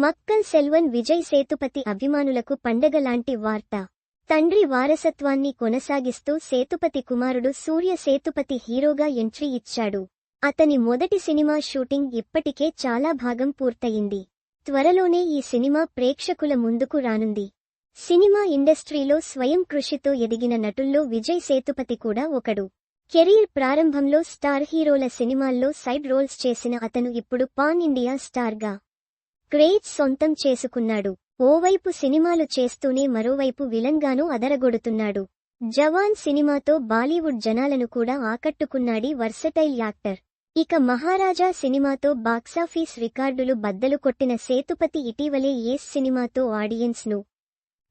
మక్కల్ సెల్వన్ విజయ్ సేతుపతి అభిమానులకు పండగలాంటి వార్త. తండ్రి వారసత్వాన్ని కొనసాగిస్తూ సేతుపతి కుమారుడు సూర్య సేతుపతి హీరోగా ఎంట్రీ ఇచ్చాడు. అతని మొదటి సినిమా షూటింగ్ ఇప్పటికే చాలా భాగం పూర్తయింది. త్వరలోనే ఈ సినిమా ప్రేక్షకుల ముందుకు రానుంది. సినిమా ఇండస్ట్రీలో స్వయం కృషితో ఎదిగిన నటుల్లో విజయ్ సేతుపతి కూడా ఒకడు. కెరీర్ ప్రారంభంలో స్టార్ హీరోల సినిమాల్లో సైడ్ రోల్స్ చేసిన అతను ఇప్పుడు పాన్ ఇండియా స్టార్గా. క్రేజ్ సొంతం చేసుకున్నాడు. ఓవైపు సినిమాలు చేస్తూనే మరోవైపు విలన్గానూ అదరగొడుతున్నాడు. జవాన్ సినిమాతో బాలీవుడ్ జనాలను కూడా ఆకట్టుకున్నాడి వర్సటైల్ యాక్టర్. ఇక మహారాజా సినిమాతో బాక్సాఫీస్ రికార్డులు బద్దలు కొట్టిన సేతుపతి ఇటీవలే ఏస్ సినిమాతో ఆడియన్స్ను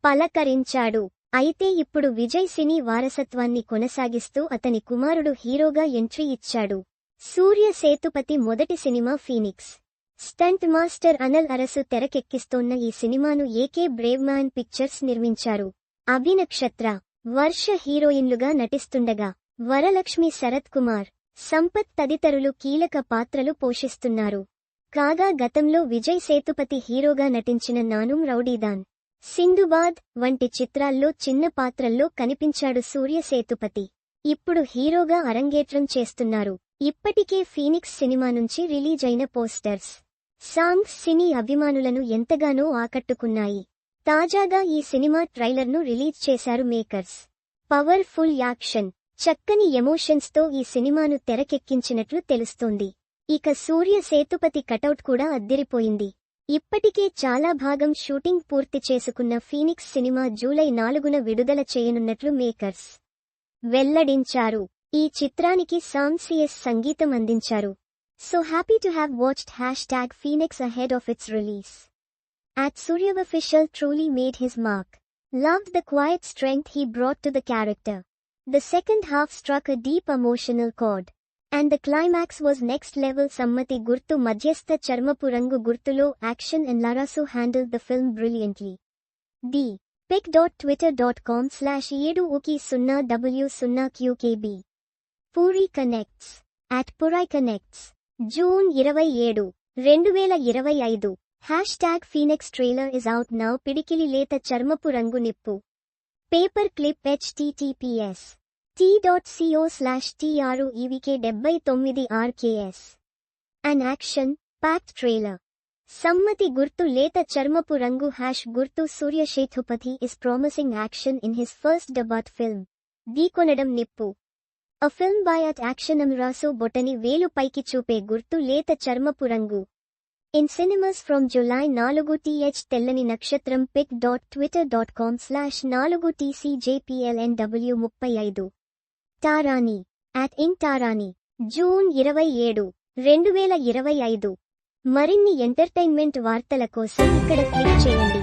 పలకరించాడు. అయితే ఇప్పుడు విజయ్ సినీ వారసత్వాన్ని కొనసాగిస్తూ అతని కుమారుడు హీరోగా ఎంట్రీ ఇచ్చాడు. సూర్య సేతుపతి మొదటి cinema Phoenix. Stunt master Anal Arasu తెరకెక్కిస్తోన్న ఈ సినిమాను ఏకే బ్రేవ్మాన్ పిక్చర్స్ నిర్మించారు. అభినక్షత్ర వర్ష హీరోయిన్లుగా నటిస్తుండగా వరలక్ష్మి శరత్ కుమార్ సంపత్ తదితరులు కీలక పాత్రలు పోషిస్తున్నారు. కాగా గతంలో విజయ్ సేతుపతి హీరోగా నటించిన నానుం రౌడీదాన్ సింధుబాద్ వంటి చిత్రాల్లో చిన్న పాత్రల్లో కనిపించాడు సూర్య సేతుపతి. ఇప్పుడు హీరోగా అరంగేట్రం చేస్తున్నారు. ఇప్పటికే ఫీనిక్స్ సినిమా నుంచి రిలీజ్ అయిన పోస్టర్స్. సాంగ్స్ సినీ అభిమానులను ఎంతగానో ఆకట్టుకున్నాయి. తాజాగా ఈ సినిమా ట్రైలర్ను రిలీజ్ చేశారు మేకర్స్. పవర్ఫుల్ యాక్షన్ చక్కని ఎమోషన్స్తో ఈ సినిమాను తెరకెక్కించినట్లు తెలుస్తోంది. ఇక సూర్య సేతుపతి కటౌట్ కూడా అద్దిరిపోయింది. ఇప్పటికే చాలా భాగం షూటింగ్ పూర్తి చేసుకున్న ఫీనిక్స్ సినిమా జూలై నాలుగున విడుదల చేయనున్నట్లు మేకర్స్ వెల్లడించారు. ఈ చిత్రానికి సాంసియస్ సంగీతం అందించారు. So happy to have watched hashtag Phoenix ahead of its release. At official truly made his mark. Loved the quiet strength he brought to the character. The second half struck a deep emotional chord. And the climax was next level Sammati Gurtu Madhyastha Charmapurangu Gurtulo action and Larasu handled the film brilliantly. D. pic.twitter.com slash yedu uki sunna w sunna qkb. Puri connects. At Purai connects. June ఇరవై ఏడు రెండు వేల ఇరవై ఐదు. Hashtag Phoenix trailer is out now. పిడికిలి లేత చర్మపు రంగు నిప్పు. Paper clip HTTPS. T dot CO slash T ఆరు ఈవికే డెబ్బై తొమ్మిది RKS. An action pack trailer. సమ్మతి గుర్తు లేత చర్మపు రంగు హ్యాష్ గుర్తు Surya Sethupathi is promising action in his first debut film. దీకొనడం నిప్పు. A film by at action అమ్రాసో బొటని వేలు పైకి చూపే గుర్తు లేత చర్మపు రంగు ఇన్ సినిమాస్ ఫ్రమ్ జులై నాలుగు టీహెచ్ తెల్లని నక్షత్రం pic dot Twitter dot com slash నాలుగు టీసీజేపీఎల్ఎన్డబ్ల్యూ ముప్పై ఐదు టారాని అట్ ఇన్ టారాని జూన్ ఇరవై ఏడు రెండు వేల ఇరవై ఐదు మరిన్ని ఎంటర్టైన్మెంట్ వార్తల కోసం ఇక్కడ క్లిక్ చేయండి